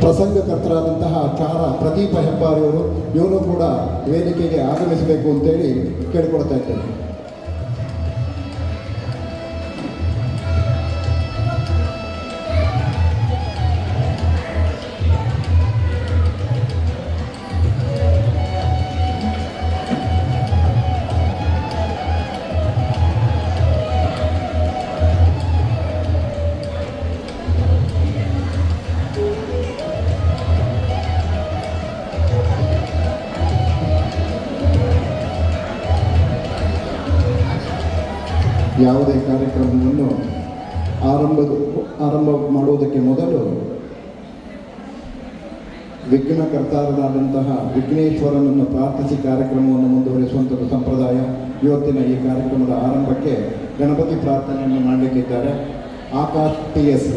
ಪ್ರಸಂಗಕರ್ತರಾದಂತಹ ಚಾರ ಪ್ರದೀಪ ಹೆಬ್ಬಾರಿಯವರು ಇವನು ಕೂಡ ವೇದಿಕೆಗೆ ಆಗಮಿಸಬೇಕು ಅಂತೇಳಿ ಕೇಳಿಕೊಳ್ತಾ ಇದ್ದೇನೆ. ಯಾವುದೇ ಕಾರ್ಯಕ್ರಮವನ್ನು ಆರಂಭದ ಆರಂಭ ಮಾಡುವುದಕ್ಕೆ ಮೊದಲು ವಿಘ್ನಕರ್ತಾರನಾದಂತಹ ವಿಘ್ನೇಶ್ವರನನ್ನು ಪ್ರಾರ್ಥಿಸಿ ಕಾರ್ಯಕ್ರಮವನ್ನು ಮುಂದುವರಿಸುವಂಥದ್ದು ಸಂಪ್ರದಾಯ. ಇವತ್ತಿನ ಈ ಕಾರ್ಯಕ್ರಮದ ಆರಂಭಕ್ಕೆ ಗಣಪತಿ ಪ್ರಾರ್ಥನೆಯನ್ನು ಮಾಡಲಿಕ್ಕಿದ್ದಾರೆ. ಆಕಾಶ್ ಟಿ ಎಸ್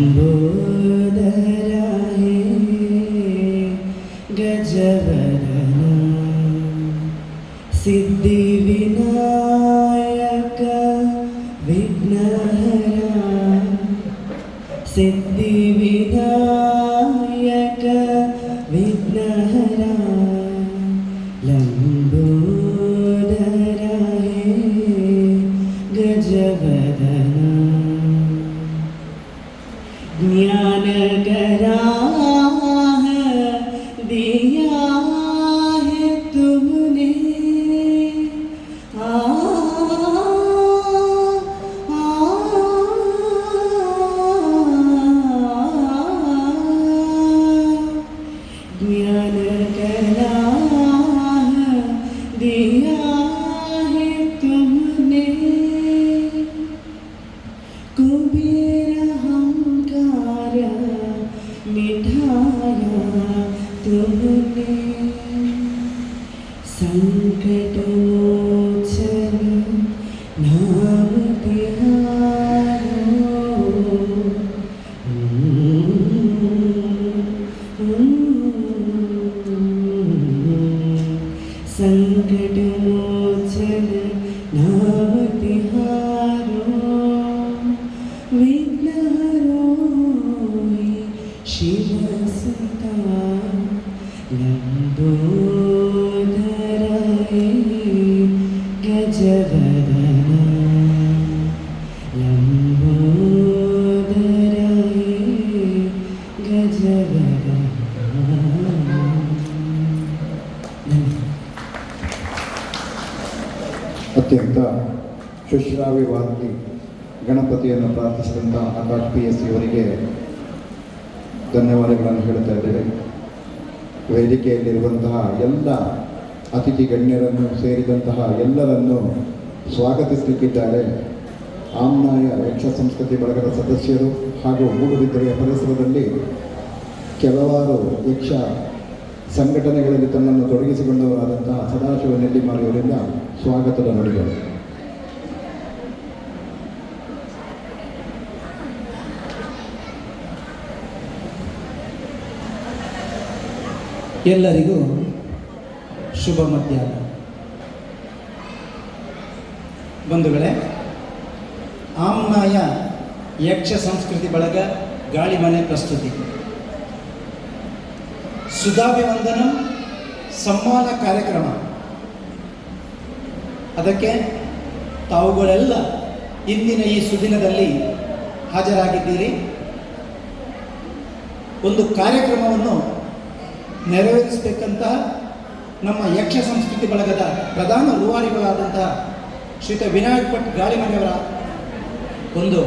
ലംബോദരായ ഗജവരന സിദ്ധിവിനായക വിഘ്നഹര സിദ്ധിവിനായക വിഘ്നഹര ലംബോദരായ ഗജവദന miền tha nhà tương ಅತ್ಯಂತ ಶುಶ್ರಾವಿ ವಾದ್ಯ ಗಣಪತಿಯನ್ನು ಪ್ರಾರ್ಥಿಸಿದಂಥ ಆಕಾಶ್ ಪಿ ಎಸ್ ಇವರಿಗೆ ಧನ್ಯವಾದಗಳನ್ನು ಹೇಳ್ತಾ ಇದ್ದೇವೆ. ವೇದಿಕೆಯಲ್ಲಿರುವಂತಹ ಎಲ್ಲ ಅತಿಥಿ ಗಣ್ಯರನ್ನು ಸೇರಿದಂತಹ ಎಲ್ಲರನ್ನು ಸ್ವಾಗತಿಸಲಿಕ್ಕಿದ್ದಾರೆ. ಆಮ್ನಾಯ ಯಕ್ಷ ಸಂಸ್ಕೃತಿ ಬಳಗದ ಸದಸ್ಯರು ಹಾಗೂ ಮೂಡುಬಿದ್ದರೆಯ ಪರಿಸರದಲ್ಲಿ ಕೆಲವಾರು ಯಕ್ಷ ಸಂಘಟನೆಗಳಲ್ಲಿ ತನ್ನನ್ನು ತೊಡಗಿಸಿಕೊಂಡವರಾದಂತಹ ಸದಾಶಿವ ನೆಲ್ಲಿಮಾರಿಯವರಿಂದ ಸ್ವಾಗತದ ನುಡಿಗಳು. ಎಲ್ಲರಿಗೂ ಶುಭ ಮಧ್ಯಾಹ್ನ. ಬಂಧುಗಳೇ, ಆಮ್ನಾಯ ಯಕ್ಷ ಸಂಸ್ಕೃತಿ ಬಳಗ ಗಾಳಿ ಮನೆ ಪ್ರಸ್ತುತಿ. ಸುಧಾಭಿವಂದನ ಸಂವಾದ ಕಾರ್ಯಕ್ರಮ. ಅದಕ್ಕೆ ತಾವುಗಳೆಲ್ಲ ಇಂದಿನ ಈ ಸುದಿನದಲ್ಲಿ ಹಾಜರಾಗಿದ್ದೀರಿ. ಒಂದು ಕಾರ್ಯಕ್ರಮವನ್ನು ನೆರವೇರಿಸಬೇಕಂತಹ ನಮ್ಮ ಯಕ್ಷ ಸಂಸ್ಕೃತಿ ಬಳಗದ ಪ್ರಧಾನ ರೂವಾರಿಗಳಾದಂತಹ ಶ್ರೀತ ವಿನಾಯಕ್ ಭಟ್ ಗಾಳಿಮನೆಯವರ ಒಂದು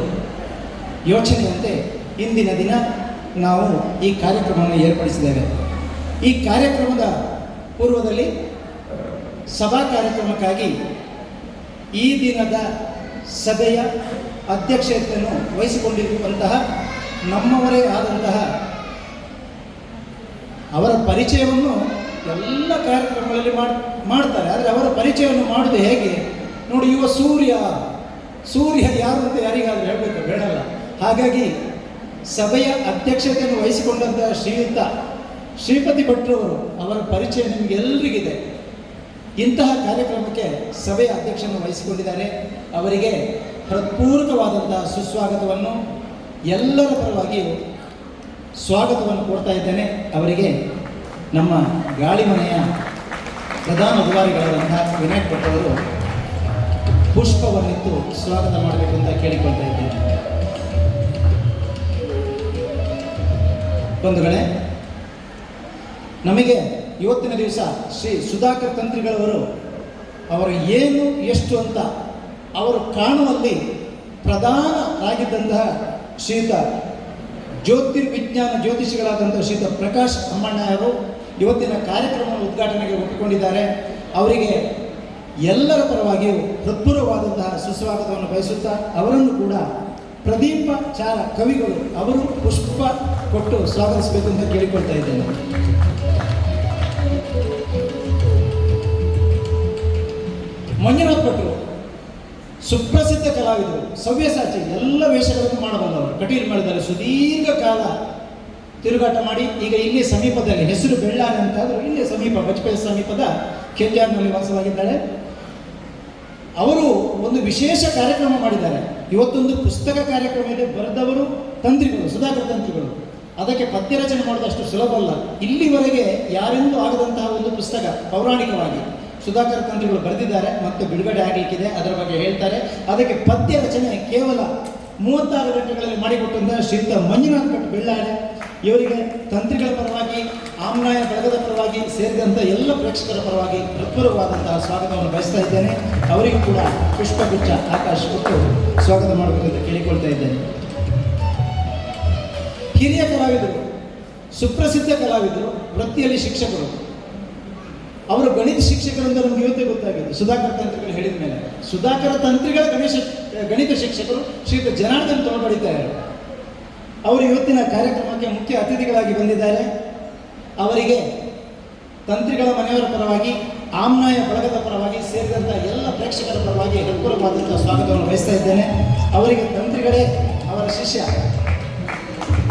ಯೋಚನೆಯಂತೆ ಇಂದಿನ ದಿನ ನಾವು ಈ ಕಾರ್ಯಕ್ರಮವನ್ನು ಏರ್ಪಡಿಸಿದ್ದೇವೆ. ಈ ಕಾರ್ಯಕ್ರಮದ ಪೂರ್ವದಲ್ಲಿ ಸಭಾ ಕಾರ್ಯಕ್ರಮಕ್ಕಾಗಿ ಈ ದಿನದ ಸಭೆಯ ಅಧ್ಯಕ್ಷತೆಯನ್ನು ವಹಿಸಿಕೊಂಡಿರುವಂತಹ ನಮ್ಮವರೇ ಆದಂತಹ ಅವರ ಪರಿಚಯವನ್ನು ಎಲ್ಲ ಕಾರ್ಯಕ್ರಮಗಳಲ್ಲಿ ಮಾಡ್, ಮಾಡ್ತಾರೆ. ಆದರೆ ಅವರ ಪರಿಚಯವನ್ನು ಮಾಡೋದು ಹೇಗೆ? ನೋಡಿ, ಯುವ ಸೂರ್ಯ ಸೂರ್ಯ ಯಾರು ಅಂತ ಯಾರಿಗಾದ್ರೂ ಹೇಳಬೇಕು? ಬೇಡಲ್ಲ. ಹಾಗಾಗಿ ಸಭೆಯ ಅಧ್ಯಕ್ಷತೆಯನ್ನು ವಹಿಸಿಕೊಂಡಂತಹ ಶ್ರೀಯುತ, ಶ್ರೀಪತಿ ಭಟ್ರವರು ಅವರ ಪರಿಚಯ ನಿಮಗೆ ಎಲ್ರಿಗಿದೆ. ಇಂತಹ ಕಾರ್ಯಕ್ರಮಕ್ಕೆ ಸಭೆಯ ಅಧ್ಯಕ್ಷನ ವಹಿಸಿಕೊಂಡಿದ್ದಾರೆ. ಅವರಿಗೆ ಹೃತ್ಪೂರ್ವಕವಾದಂತಹ ಸುಸ್ವಾಗತವನ್ನು, ಎಲ್ಲರ ಪರವಾಗಿಯೂ ಸ್ವಾಗತವನ್ನು ಕೊಡ್ತಾ ಇದ್ದೇನೆ. ಅವರಿಗೆ ನಮ್ಮ ಗಾಳಿ ಮನೆಯ ಪ್ರಧಾನ ಅಧಿಕಾರಿಗಳಾದಂತಹ ವಿನಾಯಕ್ ಭಟ್ ಅವರು ಪುಷ್ಪವನ್ನಿತ್ತು ಸ್ವಾಗತ ಮಾಡಬೇಕು ಅಂತ ಕೇಳಿಕೊಳ್ತಾ ಇದ್ದೇನೆ. ಬಂಧುಗಳೇ, ನಮಗೆ ಇವತ್ತಿನ ದಿವಸ ಶ್ರೀ ಸುಧಾಕರ್ ತಂತ್ರಿಗಳವರು ಅವರು ಏನು, ಎಷ್ಟು ಅಂತ ಅವರು ಕಾಣುವಲ್ಲಿ ಪ್ರಧಾನ ಆಗಿದ್ದಂತಹ ಶ್ರೀತ ಜ್ಯೋತಿರ್ವಿಜ್ಞಾನ ಜ್ಯೋತಿಷಿಗಳಾದಂಥ ಶ್ರೀತ ಪ್ರಕಾಶ್ ಅಮ್ಮಣ್ಣ ಅವರು ಇವತ್ತಿನ ಕಾರ್ಯಕ್ರಮವನ್ನು ಉದ್ಘಾಟನೆಗೆ ಒಪ್ಪಿಕೊಂಡಿದ್ದಾರೆ. ಅವರಿಗೆ ಎಲ್ಲರ ಪರವಾಗಿಯೂ ಹೃತ್ಪೂರ್ವವಾದಂತಹ ಸುಸ್ವಾಗತವನ್ನು ಬಯಸುತ್ತಾ ಅವರನ್ನು ಕೂಡ ಪ್ರದೀಪ ಚಾರ ಕವಿಗಳು ಅವರು ಪುಷ್ಪ ಕೊಟ್ಟು ಸ್ವಾಗತಿಸಬೇಕು ಅಂತ ಕೇಳಿಕೊಳ್ತಾ ಇದ್ದೇನೆ. ಮಂಜುನಾಥ್ ಸುಪ್ರಸಿದ್ಧ ಕಲಾವಿದರು ಸವ್ಯಸಾಚಿ ಎಲ್ಲ ವೇಷಗಳನ್ನು ಮಾಡಬಲ್ಲವರು, ಕಟೀಲ್ ಮಾಡಿದ್ದಾರೆ. ಸುದೀರ್ಘ ಕಾಲ ತಿರುಗಾಟ ಮಾಡಿ, ಈಗ ಇಲ್ಲಿ ಸಮೀಪದಲ್ಲಿ ಹೆಸರು ಬೆಳ್ಳಾನೆ ಅಂತಾದರೂ ಇಲ್ಲೇ ಸಮೀಪ ಬಜ್ಪೇಯಿ ಸಮೀಪದ ಕೆಂಜಾರ್ನಲ್ಲಿ ವಾಸವಾಗಿದ್ದಾಳೆ. ಅವರು ಒಂದು ವಿಶೇಷ ಕಾರ್ಯಕ್ರಮ ಮಾಡಿದ್ದಾರೆ. ಇವತ್ತೊಂದು ಪುಸ್ತಕ ಕಾರ್ಯಕ್ರಮ ಇದೆ, ಬರೆದವರು ತಂತ್ರಿಗಳು, ಸುಧಾಕರ್ ತಂತ್ರಿಗಳು. ಅದಕ್ಕೆ ಪದ್ಯ ರಚನೆ ಮಾಡೋದಷ್ಟು ಸುಲಭ ಅಲ್ಲ. ಇಲ್ಲಿವರೆಗೆ ಯಾರೆಂದೂ ಆಗದಂತಹ ಒಂದು ಪುಸ್ತಕ ಪೌರಾಣಿಕವಾಗಿ ಸುಧಾಕರ್ ತಂತ್ರಿಗಳು ಬರೆದಿದ್ದಾರೆ ಮತ್ತು ಬಿಡುಗಡೆ ಆಗಲಿಕ್ಕಿದೆ, ಅದರ ಬಗ್ಗೆ ಹೇಳ್ತಾರೆ. ಅದಕ್ಕೆ ಪದ್ಯ ರಚನೆ ಕೇವಲ ಮೂವತ್ತಾರು ಗಂಟೆಗಳಲ್ಲಿ ಮಾಡಿಕೊಟ್ಟಂತಹ ಶ್ರೀಯುತ ಮಂಜುನಾಥ್ ಭಟ್ ಬೆಳ್ಳಾಡೆ ಇವರಿಗೆ ತಂತ್ರಿಗಳ ಪರವಾಗಿ ಆಮ್ನಾಯ ಬಳಗದ ಪರವಾಗಿ ಸೇರಿದಂಥ ಎಲ್ಲ ಪ್ರೇಕ್ಷಕರ ಪರವಾಗಿ ಹೃತ್ಪೂರ್ವವಾದಂತಹ ಸ್ವಾಗತವನ್ನು ಬಯಸ್ತಾ ಇದ್ದೇನೆ. ಅವರಿಗೂ ಕೂಡ ಪುಷ್ಪಗುಚ್ಛ ಆಕಾಶ ಕೊಟ್ಟು ಸ್ವಾಗತ ಮಾಡಬೇಕಂತ ಕೇಳಿಕೊಳ್ತಾ ಇದ್ದೇನೆ. ಹಿರಿಯ ಕಲಾವಿದರು, ಸುಪ್ರಸಿದ್ಧ ಕಲಾವಿದರು, ವೃತ್ತಿಯಲ್ಲಿ ಶಿಕ್ಷಕರು, ಅವರು ಗಣಿತ ಶಿಕ್ಷಕರು ಅಂತ ನಮ್ಗೆ ಇವತ್ತೇ ಗೊತ್ತಾಗಿದೆ. ಸುಧಾಕರ್ ತಂತ್ರಿಗಳು ಹೇಳಿದ ಮೇಲೆ. ಸುಧಾಕರ ತಂತ್ರಿಗಳ ಗಣೇಶ, ಗಣಿತ ಶಿಕ್ಷಕರು ಶ್ರೀಯುತ ಜನಾರ್ದನ್ ತೊಳಬಡಿದ್ದಾರೆ ಅವರು ಇವತ್ತಿನ ಕಾರ್ಯಕ್ರಮಕ್ಕೆ ಮುಖ್ಯ ಅತಿಥಿಗಳಾಗಿ ಬಂದಿದ್ದಾರೆ. ಅವರಿಗೆ ತಂತ್ರಿಗಳ ಮನೆಯವರ ಪರವಾಗಿ, ಆಮ್ನಾಯ ಬಳಗದ ಪರವಾಗಿ ಸೇರಿದಂಥ ಎಲ್ಲ ಪ್ರೇಕ್ಷಕರ ಪರವಾಗಿ ಹೃತ್ಪೂರ್ವವಾದಂಥ ಸ್ವಾಗತವನ್ನು ವಹಿಸ್ತಾ ಇದ್ದೇನೆ. ಅವರಿಗೆ ತಂತ್ರಿಗಳೇ ಅವರ ಶಿಷ್ಯ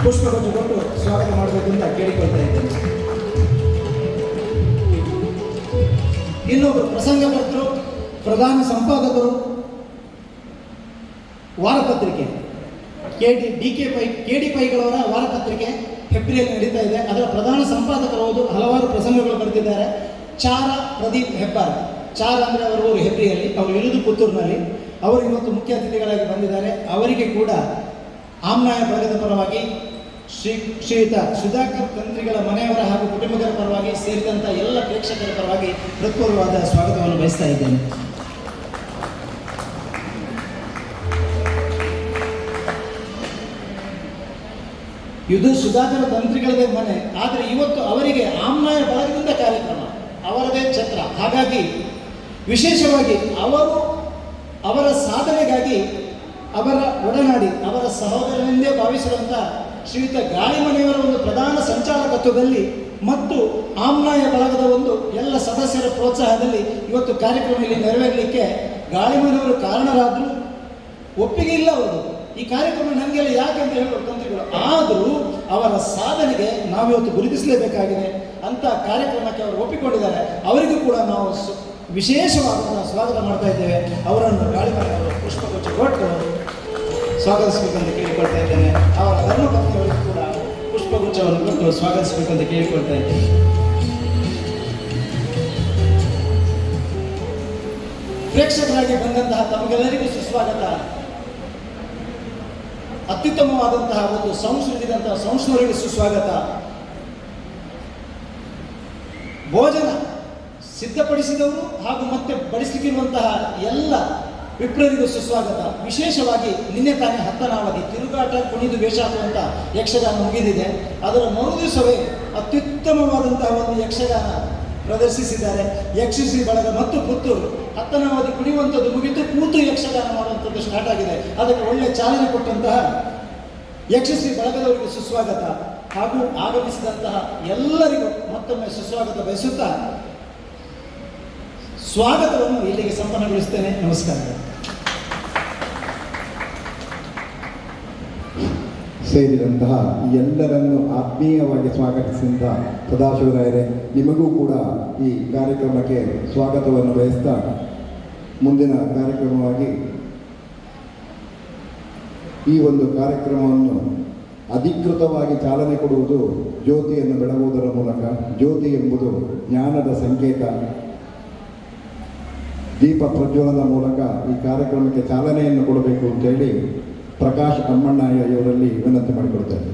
ಪುಷ್ಪಗುಚ್ಛ ಕೊಟ್ಟು ಸ್ವಾಗತ ಮಾಡಬೇಕು ಅಂತ ಕೇಳಿಕೊಳ್ತಾ ಇದ್ದೇನೆ. ಇನ್ನೊಬ್ಬರು ಪ್ರಸಂಗಕರ್ತರು ಪ್ರಧಾನ ಸಂಪಾದಕರು, ವಾರಪತ್ರಿಕೆ. K D D K Pai K D ಪೈಗಳವರ ವಾರಪತ್ರಿಕೆ ಫೆಬ್ರಿಯಲ್ಲಿ ನಡೀತಾ ಇದೆ. ಅದರ ಪ್ರಧಾನ ಸಂಪಾದಕರು ಹೌದು. ಹಲವಾರು ಪ್ರಸಂಗಗಳು ಬರೆದಿದ್ದಾರೆ ಚಾರ ಪ್ರದೀಪ್ ಹೆಬ್ಬಾರ್. ಚಾರ ಅಂದರೆ ಅವರು ಊರು ಹೆಬ್ರಿಯಲ್ಲಿ ಅವರು ಇಳಿದು ಪುತ್ತೂರಿನಲ್ಲಿ. ಅವರು ಇವತ್ತು ಮುಖ್ಯ ಅತಿಥಿಗಳಾಗಿ ಬಂದಿದ್ದಾರೆ. ಅವರಿಗೆ ಕೂಡ ಆಮ್ನಾಯ ಬಳಗದ ಪರವಾಗಿ ಶ್ರೀ, ಶ್ರೀಯುತ ಸುಧಾಕರ್ ತಂತ್ರಿಗಳ ಮನೆಯವರ ಹಾಗೂ ಕುಟುಂಬದವರ ಪರವಾಗಿ ಸೇರಿದಂಥ ಎಲ್ಲ ಪ್ರೇಕ್ಷಕರ ಪರವಾಗಿ ಹೃತ್ಪೂರ್ವವಾದ ಸ್ವಾಗತವನ್ನು ಬಯಸ್ತಾ ಇದ್ದೇನೆ. ಇದು ಸುಧಾಕರ ತಂತ್ರಿಗಳದೇ ಮನೆ. ಆದರೆ ಇವತ್ತು ಅವರಿಗೆ ಆಮ್ನಾಯ ಬಳಗದಿಂದ ಕಾರ್ಯಕ್ರಮ. ಅವರದೇ ಛತ್ರ. ಹಾಗಾಗಿ ವಿಶೇಷವಾಗಿ ಅವರು ಅವರ ಸಾಧನೆಗಾಗಿ ಅವರ ಒಡನಾಡಿ, ಅವರ ಸಹೋದರನೆಂದೇ ಭಾವಿಸಿರುವಂಥ ಶ್ರೀಯುತ ಗಾಳಿಮನೆಯವರ ಒಂದು ಪ್ರಧಾನ ಸಂಚಾಲಕತ್ವದಲ್ಲಿ ಮತ್ತು ಆಮ್ನಾಯ ಬಳಗದ ಒಂದು ಎಲ್ಲ ಸದಸ್ಯರ ಪ್ರೋತ್ಸಾಹದಲ್ಲಿ ಇವತ್ತು ಕಾರ್ಯಕ್ರಮ ಇಲ್ಲಿ ನೆರವೇರಲಿಕ್ಕೆ ಗಾಳಿಮನೆಯವರು ಕಾರಣರಾದರು. ಒಪ್ಪಿಗೆ ಇಲ್ಲ ಅವರು ಈ ಕಾರ್ಯಕ್ರಮ ನನಗೆಲ್ಲ ಯಾಕೆ ಅಂತ ಹೇಳೋರು ತಂತ್ರಿಗಳು ಆದರೂ ಅವರ ಸಾಧನೆಗೆ ನಾವಿವತ್ತು ಗುರುತಿಸಲೇಬೇಕಾಗಿದೆ ಅಂತ ಕಾರ್ಯಕ್ರಮಕ್ಕೆ ಅವರು ಒಪ್ಪಿಕೊಂಡಿದ್ದಾರೆ. ಅವರಿಗೂ ಕೂಡ ನಾವು ವಿಶೇಷವಾದ ವಿಶೇಷವಾದಂತಹ ಸ್ವಾಗತ ಮಾಡ್ತಾ ಇದ್ದೇವೆ. ಅವರನ್ನು ಗಾಳಿ ಮಾಡಿದವರು ಪುಷ್ಪಗುಚ್ಛ ಕೊಟ್ಟು ಸ್ವಾಗತಿಸಬೇಕಂತ ಕೇಳಿಕೊಳ್ತಾ ಇದ್ದೇನೆ. ಅವರ ಧರ್ಮಪತ್ನಿಯವರಿಗೂ ಕೂಡ ಪುಷ್ಪಗುಚ್ಛವನ್ನು ಕೊಟ್ಟು ಸ್ವಾಗತಿಸಬೇಕಂತ ಕೇಳಿಕೊಳ್ತಾ ಇದ್ದೇನೆ. ಪ್ರೇಕ್ಷಕರಾಗಿ ಬಂದಂತಹ ತಮಗೆಲ್ಲರಿಗೂ ಸುಸ್ವಾಗತ. ಅತ್ಯುತ್ತಮವಾದಂತಹ ಒಂದು ಸಂಸ್ಕೃತಿದಂತಹ ಸಂಸ್ಕೃತಿಗೆ ಸುಸ್ವಾಗತ. ಭೋಜನ ಸಿದ್ಧಪಡಿಸಿದವರು ಹಾಗೂ ಮತ್ತೆ ಬಡಿಸಲಿಕ್ಕಿರುವಂತಹ ಎಲ್ಲ ವಿಪ್ರರಿಗೂ ಸುಸ್ವಾಗತ. ವಿಶೇಷವಾಗಿ ನಿನ್ನೆ ತಾನೇ ಹತ್ತನಾವಧಿ ತಿರುಗಾಟ, ಕುಣಿದು, ವೇಷ ಹಾಕುವಂಥ ಯಕ್ಷಗಾನ ಮುಗಿದಿದೆ. ಅದರ ಮರುದಿವಸವೇ ಅತ್ಯುತ್ತಮವಾದಂತಹ ಒಂದು ಯಕ್ಷಗಾನ ಪ್ರದರ್ಶಿಸಿದ್ದಾರೆ. ಯಕ್ಷಿಸಿ ಬಳಗ ಮತ್ತು ಪುತ್ತೂರು. ಹತ್ತನವಾಗಿ ಕುಡಿಯುವಂಥದ್ದು ಮುಗಿದು ಕೂತು ಯಕ್ಷಗಾನ ಮಾಡುವಂಥದ್ದು ಸ್ಟಾರ್ಟ್ ಆಗಿದೆ. ಅದಕ್ಕೆ ಒಳ್ಳೆ ಚಾಲನೆ ಕೊಟ್ಟಂತಹ ಯಕ್ಷಶ್ರೀ ಬಳಗದವರಿಗೆ ಸುಸ್ವಾಗತ ಹಾಗೂ ಆಗಮಿಸಿದಂತಹ ಎಲ್ಲರಿಗೂ ಮತ್ತೊಮ್ಮೆ ಸುಸ್ವಾಗತ ಬಯಸುತ್ತಾ ಸ್ವಾಗತವನ್ನು ಇಲ್ಲಿಗೆ ಸಂಪನ್ನಗೊಳಿಸ್ತೇನೆ ನಮಸ್ಕಾರಗಳು ಸೇರಿದಂತಹ ಎಲ್ಲರನ್ನು ಆತ್ಮೀಯವಾಗಿ ಸ್ವಾಗತಿಸಿದ ಸದಾಶಿವರಾಯರೇ, ನಿಮಗೂ ಕೂಡ ಈ ಕಾರ್ಯಕ್ರಮಕ್ಕೆ ಸ್ವಾಗತವನ್ನು ಬಯಸ್ತಾ ಮುಂದಿನ ಕಾರ್ಯಕ್ರಮವಾಗಿ ಈ ಒಂದು ಕಾರ್ಯಕ್ರಮವನ್ನು ಅಧಿಕೃತವಾಗಿ ಚಾಲನೆ ಕೊಡುವುದು ಜ್ಯೋತಿಯನ್ನು ಬೆಳಗುವುದರ ಮೂಲಕ. ಜ್ಯೋತಿ ಎಂಬುದು ಜ್ಞಾನದ ಸಂಕೇತ. ದೀಪ ಪ್ರಜ್ವಲನ ಮೂಲಕ ಈ ಕಾರ್ಯಕ್ರಮಕ್ಕೆ ಚಾಲನೆಯನ್ನು ಕೊಡಬೇಕು ಅಂತೇಳಿ ಪ್ರಕಾಶ್ ಅಮ್ಮಣ್ಣಯ್ಯ ಇವರಲ್ಲಿ ವಿನಂತಿ ಮಾಡಿಕೊಡ್ತೇನೆ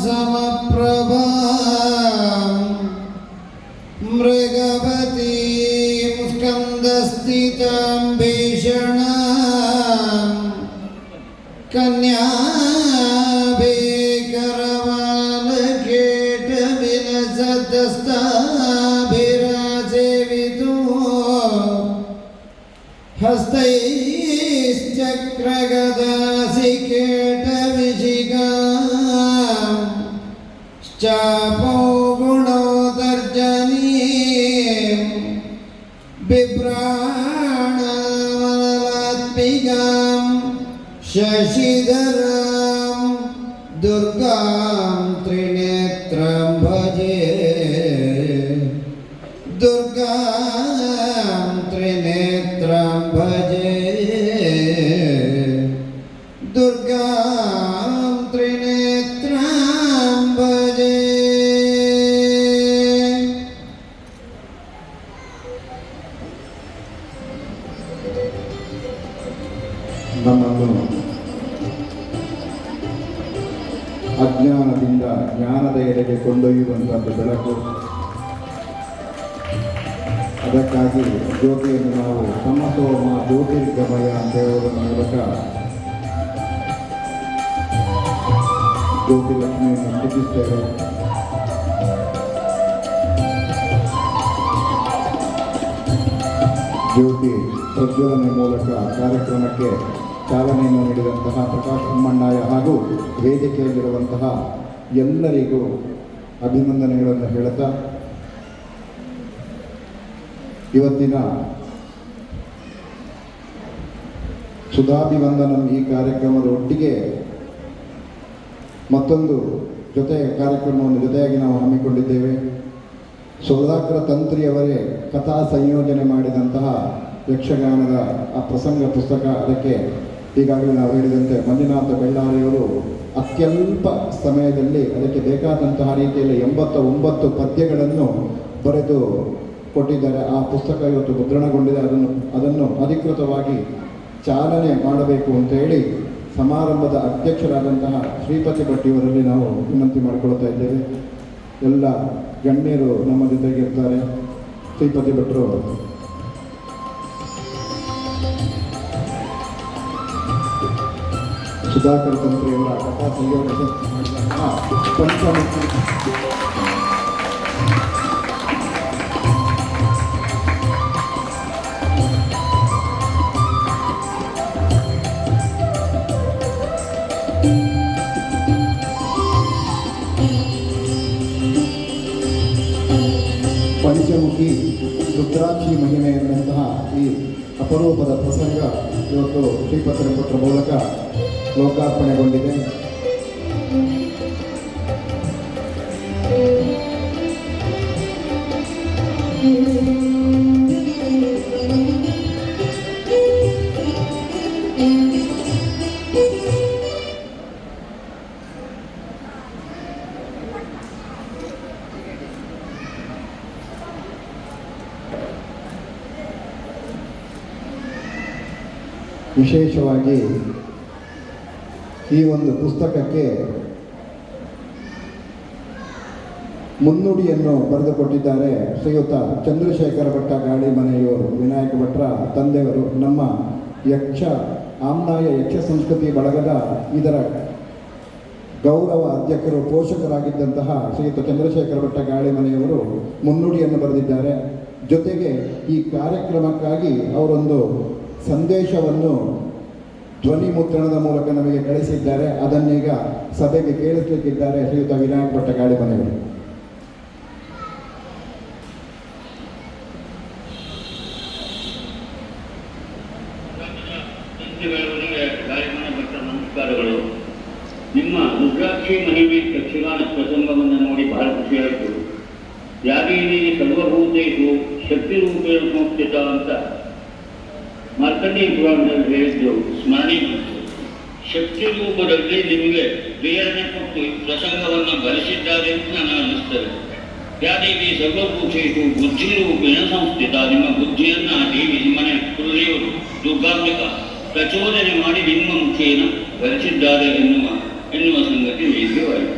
विद्युद्दामसमप्रभा स्कन्दस्थितां भीषणां कन्याभिकरवालकेटविलसदस्ताभिरासेवितो हस्तैश्चक्रगदासिकेटविशिका श्चापो Jersey. ಕೊಂಡೊಯ್ಯುವಂಥದ್ದು ಬೆಳಕು. ಅದಕ್ಕಾಗಿ ಜ್ಯೋತಿಯನ್ನು ನಾವು ಸಮಸೋಮ ಜ್ಯೋತಿರ್ಗಮಯ ಅಂತ ಹೇಳುವುದರ ಮೂಲಕ ಜ್ಯೋತಿ ಲಕ್ಷ್ಮಿಯನ್ನು ಸ್ತುತಿಸ್ತೇವೆ ಜ್ಯೋತಿ ಪ್ರಜ್ವಲನೆ ಮೂಲಕ ಕಾರ್ಯಕ್ರಮಕ್ಕೆ ಚಾಲನೆಯನ್ನು ನೀಡಿದಂತಹ ಪ್ರಕಾಶ್ ಅಮ್ಮಣ್ಣಾಯ ಹಾಗೂ ವೇದಿಕೆಯಲ್ಲಿರುವಂತಹ ಎಲ್ಲರಿಗೂ ಅಭಿನಂದನೆಗಳನ್ನು ಹೇಳುತ್ತಾ ಇವತ್ತಿನ ಸುಧಾಭಿವಂದನಂ ಈ ಕಾರ್ಯಕ್ರಮದ ಒಟ್ಟಿಗೆ ಮತ್ತೊಂದು ಜೊತೆ ಕಾರ್ಯಕ್ರಮವನ್ನು ಜೊತೆಯಾಗಿ ನಾವು ಹಮ್ಮಿಕೊಂಡಿದ್ದೇವೆ. ಸುಧಾಕರ ತಂತ್ರಿಯವರೇ ಕಥಾ ಸಂಯೋಜನೆ ಮಾಡಿದಂತಹ ಯಕ್ಷಗಾನದ ಆ ಪ್ರಸಂಗ ಪುಸ್ತಕ ಅದಕ್ಕೆ ಈಗಾಗಲೇ ನಾವು ಹೇಳಿದಂತೆ ಮಂಜುನಾಥ ಬೆಳ್ಳಾರಿಯವರು ಅತ್ಯಲ್ಪ ಸಮಯದಲ್ಲಿ ಅದಕ್ಕೆ ಬೇಕಾದಂತಹ ರೀತಿಯಲ್ಲಿ ಎಂಬತ್ತ ಒಂಬತ್ತು ಪದ್ಯಗಳನ್ನು ಬರೆದು ಕೊಟ್ಟಿದ್ದಾರೆ. ಆ ಪುಸ್ತಕ ಇವತ್ತು ಮುದ್ರಣಗೊಂಡಿದೆ. ಅದನ್ನು ಅದನ್ನು ಅಧಿಕೃತವಾಗಿ ಚಾಲನೆ ಮಾಡಬೇಕು ಅಂತ ಹೇಳಿ ಸಮಾರಂಭದ ಅಧ್ಯಕ್ಷರಾದಂತಹ ಶ್ರೀಪತಿ ಭಟ್ಟಿಯವರಲ್ಲಿ ನಾವು ವಿನಂತಿ ಮಾಡಿಕೊಳ್ತಾ ಇದ್ದೇವೆ. ಎಲ್ಲ ಗಣ್ಯರು ನಮ್ಮ ಜೊತೆಗೆ ಇರ್ತಾರೆ ಶ್ರೀಪತಿ ಭಟ್ರು ಸುಧಾಕರ್ ತಂತ್ರಿಯವರ ಕಥಾ ಸಂಯೋಜನೆ ಮಾಡಿದಂತಹ ಪಂಚಮುಖಿ ಪಂಚಮುಖಿ ರುದ್ರಾಕ್ಷಿ ಮಹಿಮೆ ಎನ್ನುವಂತಹ ಈ ಅಪರೂಪದ ಪ್ರಸಂಗ ಇವತ್ತು ಶ್ರೀಪತ್ರ ಪುತ್ರ ಮೂಲಕ ಲೋಕಾರ್ಪಣೆಗೊಂಡಿದೆ ವಿಶೇಷವಾಗಿ ಈ ಒಂದು ಪುಸ್ತಕಕ್ಕೆ ಮುನ್ನುಡಿಯನ್ನು ಬರೆದುಕೊಟ್ಟಿದ್ದಾರೆ ಶ್ರೀಯುತ ಚಂದ್ರಶೇಖರ ಭಟ್ಟ ಗಾಳಿ ಮನೆಯವರು, ವಿನಾಯಕ ಭಟ್ರ ತಂದೆಯವರು, ನಮ್ಮ ಯಕ್ಷ, ಆಮ್ನಾಯ ಯಕ್ಷ ಸಂಸ್ಕೃತಿ ಬಳಗದ ಇದರ ಗೌರವ ಅಧ್ಯಕ್ಷರು, ಪೋಷಕರಾಗಿದ್ದಂತಹ ಶ್ರೀಯುತ ಚಂದ್ರಶೇಖರ ಭಟ್ಟ ಗಾಳಿಮನೆಯವರು ಮುನ್ನುಡಿಯನ್ನು ಬರೆದಿದ್ದಾರೆ. ಜೊತೆಗೆ ಈ ಕಾರ್ಯಕ್ರಮಕ್ಕಾಗಿ ಅವರೊಂದು ಸಂದೇಶವನ್ನು ಧ್ವನಿ ಮುದ್ರಣದ ಮೂಲಕ ನಮಗೆ ಕಳಿಸಿದ್ದಾರೆ. ಅದನ್ನೀಗ ಸಭೆಗೆ ಕೇಳಿಸಲಿಕ್ಕಿದ್ದಾರೆ ಶ್ರೀಯುತ ವಿನಾಯಕ ಭಟ್ಟ ಗಾಳಿಮನೆಯವರು ನಮಸ್ಕಾರಗಳು ನಿಮ್ಮ ರುದ್ರಾಕ್ಷಿ ಮಹಿಮೆ ಯಕ್ಷಗಾನ ಪ್ರಸಂಗವನ್ನು ನೋಡಿ ಬಹಳ ಖುಷಿಯಾಯಿತು ಯಾಗೀನಿ ಸರ್ವಭೂತೇಶು ಶಕ್ತಿ ರೂಪೇಣ ಸಂಸ್ಥಿತ ಅಂತ ಮಾರ್ಕಂಡೇಯ ಪುರಾಣದಲ್ಲಿ ಹೇಳಿದ್ದು ಸ್ಮರಣೆ ಬಂತು ಶಕ್ತಿ ರೂಪದಲ್ಲಿ ನಿಮಗೆ ಪ್ರೇರಣೆ ಕೊಟ್ಟು ಈ ಪ್ರಸಂಗವನ್ನು ಬರೆಸಿದ್ದಾರೆ ಅಂತ ನನಗೆ ಅನ್ನಿಸ್ತದೆ ಯಾದೇವಿ ಸರ್ವಭೂತೇಶು ಬುದ್ಧಿ ರೂಪೇಣ ಸಂಸ್ಥಿತ ನಿಮ್ಮ ಬುದ್ಧಿಯನ್ನ ಆ ದೇವಿ ನಿಮ್ಮನೆ ಕುಲದೇವರು ದುರ್ಗಾಂಬಿಕ ಪ್ರಚೋದನೆ ಮಾಡಿ ನಿಮ್ಮ ಮುಖೇನ ಬರೆಸಿದ್ದಾರೆ ಎನ್ನುವ ಎನ್ನುವ ಸಂಗತಿ ವೇದ್ಯವಾಯಿತು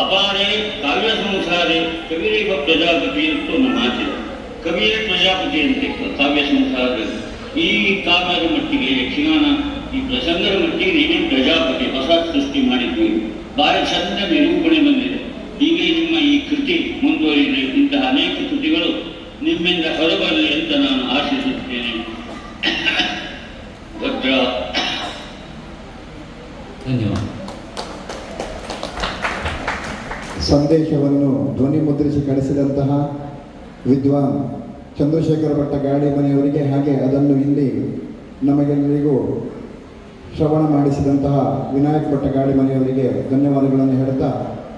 ಅಪಾರೇ ಕಾವ್ಯ ಸಂಸಾರೇ ಕವಿರೇವ ಪ್ರಜಾಪತಿ ಅಂತ ಒಂದು ಮಾತಿದೆ ಕವಿಯೇ ಪ್ರಜಾಪತಿ ಅಂತೆ ಕಾವ್ಯ ಸಂಸಾರದಲ್ಲಿ ಈ ಕಾವ್ಯದ ಮಟ್ಟಿಗೆ ಯಕ್ಷಗಾನ ಈ ಪ್ರಸಂಗದ ಮಟ್ಟಿಗೆ ನೀವೇ ಪ್ರಜಾಪತಿ ಹೊಸ ಸೃಷ್ಟಿ ಮಾಡಿದ್ವಿ ಭಾರಿ ಚಂದ ನಿರೂಪಣೆ ಬಂದಿದೆ. ಹೀಗೆ ನಿಮ್ಮ ಈ ಕೃತಿ ಮುಂದುವರಿದರೆ ಇಂತಹ ಅನೇಕ ಕೃತಿಗಳು ನಿಮ್ಮಿಂದ ಹೊರಬರಲಿ ಅಂತ ನಾನು ಆಶಿಸುತ್ತೇನೆ. ಭದ್ರ. ಧನ್ಯವಾದ. ಸಂದೇಶವನ್ನು ಧ್ವನಿ ಮುದ್ರಿಸಿ ಕಳಿಸಿದಂತಹ ವಿದ್ವಾನ್ ಚಂದ್ರಶೇಖರ ಭಟ್ಟ ಗಾಡಿ ಮನೆಯವರಿಗೆ ಹಾಗೆ ಅದನ್ನು ಇಲ್ಲಿ ನಮಗೆಲ್ಲರಿಗೂ ಶ್ರವಣ ಮಾಡಿಸಿದಂತಹ ವಿನಾಯಕ ಭಟ್ಟ ಗಾಡಿ ಮನೆಯವರಿಗೆ ಧನ್ಯವಾದಗಳನ್ನು ಹೇಳ್ತಾ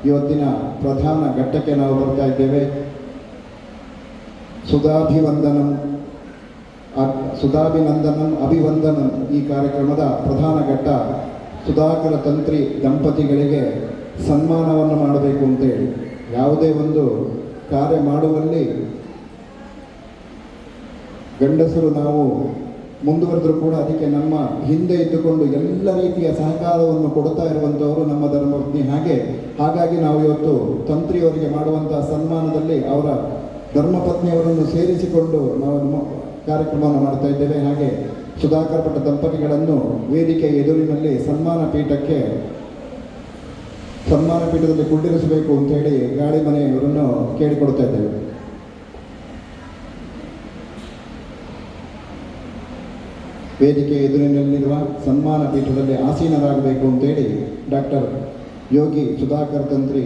ಇವತ್ತಿನ ಪ್ರಧಾನ ಘಟ್ಟಕ್ಕೆ ನಾವು ಬರ್ತಾ ಇದ್ದೇವೆ. ಸುಧಾಭಿವಂದನಂ ಸುಧಾಭಿನಂದನಂ, ಅಭಿವಂದನಂ ಈ ಕಾರ್ಯಕ್ರಮದ ಪ್ರಧಾನ ಘಟ್ಟ ಸುಧಾಕರ ತಂತ್ರಿ ದಂಪತಿಗಳಿಗೆ ಸನ್ಮಾನವನ್ನು ಮಾಡಬೇಕು ಅಂತೇಳಿ ಯಾವುದೇ ಒಂದು ಕಾರ್ಯ ಮಾಡುವಲ್ಲಿ ಗಂಡಸರು ನಾವು ಮುಂದುವರೆದರೂ ಕೂಡ ಅದಕ್ಕೆ ನಮ್ಮ ಹಿಂದೆ ಇದ್ದುಕೊಂಡು ಎಲ್ಲ ರೀತಿಯ ಸಹಕಾರವನ್ನು ಕೊಡ್ತಾ ಇರುವಂಥವರು ನಮ್ಮ ಧರ್ಮಪತ್ನಿ ಹಾಗೆ. ಹಾಗಾಗಿ ನಾವು ಇವತ್ತು ತಂತ್ರಿಯವರಿಗೆ ಮಾಡುವಂತಹ ಸನ್ಮಾನದಲ್ಲಿ ಅವರ ಧರ್ಮಪತ್ನಿಯವರನ್ನು ಸೇರಿಸಿಕೊಂಡು ನಾವು ನಮ್ಮ ಕಾರ್ಯಕ್ರಮವನ್ನು ಮಾಡ್ತಾ ಇದ್ದೇವೆ. ಹಾಗೆ ಸುಧಾಕರ್ ಭಟ್ಟ ದಂಪತಿಗಳನ್ನು ವೇದಿಕೆ ಎದುರಿನಲ್ಲಿ ಸನ್ಮಾನ ಪೀಠಕ್ಕೆ ಸನ್ಮಾನ ಪೀಠದಲ್ಲಿ ಕುಳ್ಳಿರಿಸಬೇಕು ಅಂತ ಹೇಳಿ ಗಾಳಿ ಮನೆಯವರನ್ನು ಕೇಳಿಕೊಡ್ತಾ ಇದ್ದೇವೆ. ವೇದಿಕೆ ಎದುರಿನಲ್ಲಿರುವ ಸನ್ಮಾನ ಪೀಠದಲ್ಲಿ ಆಸೀನರಾಗಬೇಕು ಅಂತೇಳಿ ಡಾಕ್ಟರ್ ಯೋಗಿ ಸುಧಾಕರ್ ತಂತ್ರಿ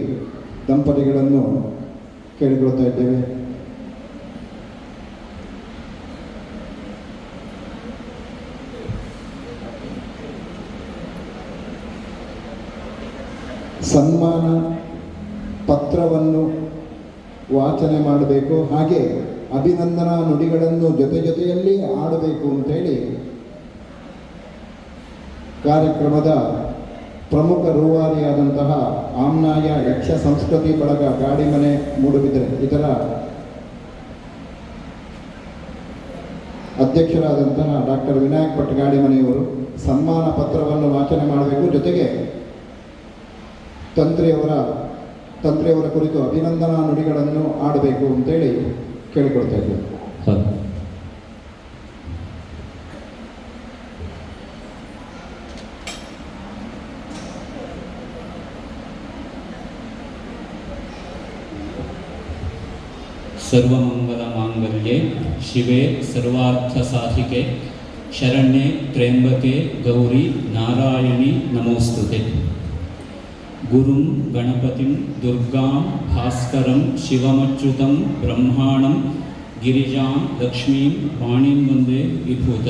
ದಂಪತಿಗಳನ್ನು ಕೇಳಿಕೊಳ್ತಾ ಇದ್ದೇವೆ. ಸನ್ಮಾನ ಪತ್ರವನ್ನು ವಾಚನೆ ಮಾಡಬೇಕು. ಹಾಗೆ ಅಭಿನಂದನಾ ನುಡಿಗಳನ್ನು ಜೊತೆ ಜೊತೆಯಲ್ಲಿ ಆಡಬೇಕು ಅಂತೇಳಿ ಕಾರ್ಯಕ್ರಮದ ಪ್ರಮುಖ ರೂವಾರಿಯಾದಂತಹ ಆಮ್ನಾಯ ಯಕ್ಷ ಸಂಸ್ಕೃತಿ ಬಳಗ ಗಾಡಿಮನೆ ಮೂಡುಬಿದ್ರೆ ಇದರ ಅಧ್ಯಕ್ಷರಾದಂತಹ ಡಾಕ್ಟರ್ ವಿನಾಯಕ್ ಭಟ್ ಗಾಡಿಮನೆಯವರು ಸನ್ಮಾನ ಪತ್ರವನ್ನು ವಾಚನೆ ಮಾಡಬೇಕು. ಜೊತೆಗೆ ತಂತ್ರಿಯವರ ತಂತ್ರಿಯವರ ಕುರಿತು ಅಭಿನಂದನಾ ನುಡಿಗಳನ್ನು ಆಡಬೇಕು ಅಂತೇಳಿ ಕೇಳಿಕೊಳ್ತಾ ಇದ್ದೇವೆ ಸರ್ವಮಂಗಲ ಮಾಂಗಲ್ಯೆ, ಶಿವೆ ಸರ್ವಾರ್ಥ ಸಾಧಿಕೆ, ಶರಣ್ಯೆ ತ್ರ್ಯಂಬಕೆ ಗೌರಿ ನಾರಾಯಣಿ ನಮೋಸ್ತುತೆ. ಗುರುಂ ಗಣಪತಿಂ ದುರ್ಗಾಂ ಭಾಸ್ಕರಂ ಶಿವಮಚ್ಯುತಂ ಬ್ರಹ್ಮಾಣಂ ಗಿರಿಜಾಂ ಲಕ್ಷ್ಮೀಂ ವಾಣಿಂ ಮುಂದೆ ವಿಭೂತ.